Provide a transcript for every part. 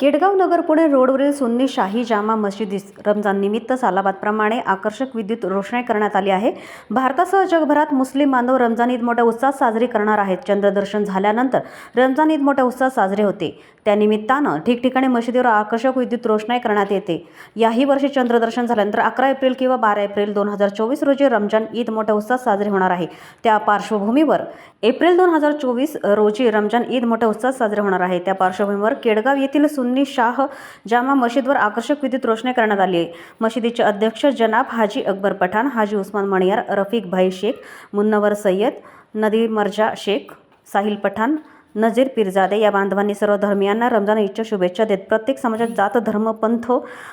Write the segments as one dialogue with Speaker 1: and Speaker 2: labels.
Speaker 1: केडगाव नगर पुणे रोडवरील सुन्नी शाही जामा मशिदीत रमजान निमित्त सालाबादप्रमाणे आकर्षक विद्युत रोषणाई करण्यात आली आहे. भारतासह जगभरात मुस्लिम बांधव रमजान ईद मोठ्या उत्साहात साजरी करणार आहेत. चंद्रदर्शन झाल्यानंतर रमजान ईद मोठ्या उत्साहात साजरे होते. त्यानिमित्तानं ठिकठिकाणी मशिदीवर आकर्षक विद्युत रोषणाई करण्यात येते. याही वर्षी चंद्रदर्शन झाल्यानंतर अकरा एप्रिल किंवा बारा एप्रिल दोन हजार चोवीस रोजी रमजान ईद मोठ्या उत्साहात साजरी होणार आहे. त्या पार्श्वभूमीवर एप्रिल दोन हजार चोवीस रोजी रमजान ईद मोठ्या उत्साहात साजरे होणार आहे. त्या पार्श्वभूमीवर केडगाव येथील सुन्नी शाह जामा मशीदवर आकर्षक विद्युत रोषणाई करण्यात आली आहे. मशिदीचे अध्यक्ष जनाब हाजी अकबर पठाण हाजी उस्मान मणियार रफिक भाई शेख मुन्नवर सय्यद नदी मर्जा शेख साहिल पठाण नजीर पिरजादे या बांधवांनी सर्व धर्मियांना रमजान ईदच्या शुभेच्छा देत प्रत्येक समाजात जात धर्म पंथ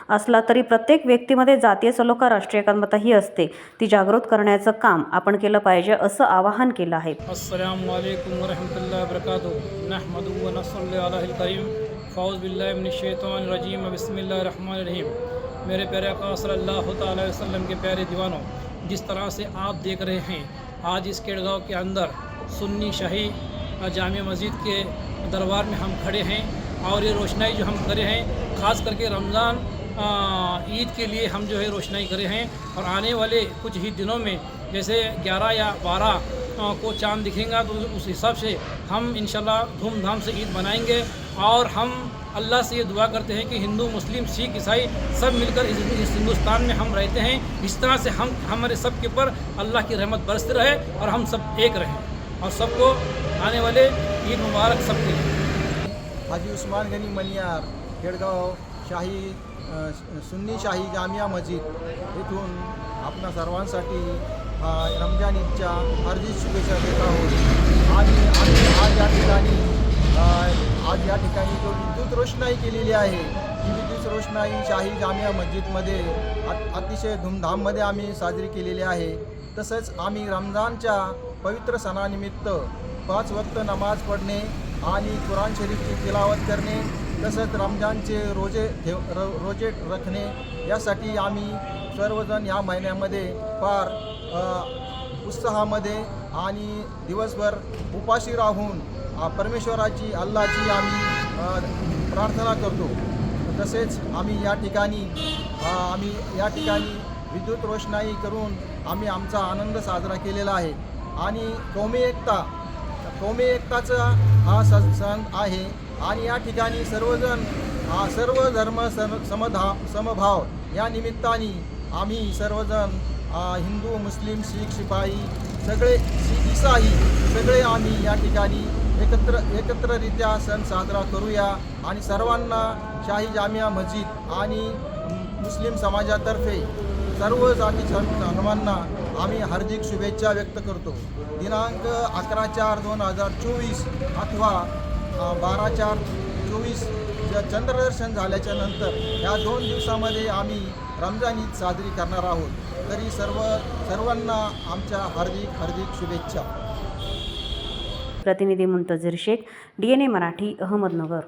Speaker 1: असला तरी प्रत्येक व्यक्तीमध्ये जातीय सलोखा राष्ट्रीय एकात्मता ही असते. ती जागृत करण्याचं काम आपण केलं पाहिजे असं आवाहन केलं आहे.
Speaker 2: अस्सलाम वालेकुम वरहमतुल्लाहि वबरकातुहू नहमदु व नसल्ली अलैहि करीम फ़ौज़ बिल्लाहि मिनश शैतानिर रजीम, बिस्मिल्लाहिर रहमानिर रहीम। मेरे प्यारे आका सल्लल्लाहु अलैहि वसल्लम के प्यारे दीवानों, जिस तरह से आप देख रहे हैं, आज इस केड़गांव के अंदर सुन्नी शाही जामिया मस्जिद के दरबार में हम खड़े हैं और ये रोशनाई जो हम करे हैं, ख़ास करके रमज़ान ईद के लिए हम जो है रोशनाई करे हैं और आने वाले कुछ ही दिनों में, जैसे 11 या 12 को चाँद दिखेगा तो उस हिसाब से हम इंशाल्लाह धूमधाम से ईद मनाएँगे। और हम अल्लाह से ये दुआ करते हैं कि हिंदू मुस्लिम सिख ईसाई सब मिलकर इस, इस हिंदुस्तान में हम रहते हैं। इस तरह से हम हमारे सब के ऊपर अल्लाह की रहमत बरसते रहे और हम सब एक रहें और सबको आने वाले ईद मुबारक सबके लिए।
Speaker 3: हाजी उस्मान गनी मनियार केडगाव शाही सुन्नी शाही जामिया मस्जिद येथून आपणा सर्वांसाठी अ, रमजान ईदच्या हार्दिक शुभेच्छा देत आहोत. आणि आम्ही आज या ठिकाणी आज या ठिकाणी जो विद्युत रोषणाई केलेली आहे ही विद्युत रोषणाई शाही जामिया मस्जिदमध्ये अतिशय धूमधाममध्ये आम्ही साजरी केलेली आहे. तसंच आम्ही रमजानच्या पवित्र सणानिमित्त पाच वक्त नमाज पढणे आणि कुराण शरीफची तिलावत करणे तसंच रमजानचे रोजे ठेव र रोजे रखणे यासाठी आम्ही सर्वजण या महिन्यामध्ये फार उत्साहामध्ये आणि दिवसभर उपाशी राहून परमेश्वराची अल्लाची आम्ही प्रार्थना करतो. तसेच आम्ही या ठिकाणी आम्ही या ठिकाणी विद्युत रोषणाई करून आम्ही आमचा आनंद साजरा केलेला आहे. आणि कौमी एकता कौमी एकताचा हा स सण आहे. आणि या ठिकाणी सर्वजण हा सर्व धर्म सम समधा समभाव या निमित्ताने आम्ही सर्वजण हिंदू मुस्लिम शीख शिपाई सगळे शीख ईसाई सगळे आम्ही या ठिकाणी एकत्र एकत्ररित्या सण साजरा करूया आणि सर्वांना शाही जामिया मस्जिद आणि मुस्लिम समाजातर्फे सर्व जाती सर्वांना आम्ही हार्दिक शुभेच्छा व्यक्त करतो. दिनांक अकरा चार दोन हजार चोवीस अथवा बारा चार चोवीस चंद्रदर्शन झाल्याच्यानंतर या दोन दिवसामध्ये आम्ही रमजान ईद साजरी करणार आहोत. तरी सर्व सर्वांना आमच्या हार्दिक हार्दिक शुभेच्छा.
Speaker 1: प्रतिनिधी Muntazir Shaikh D N A Marathi Ahmednagar.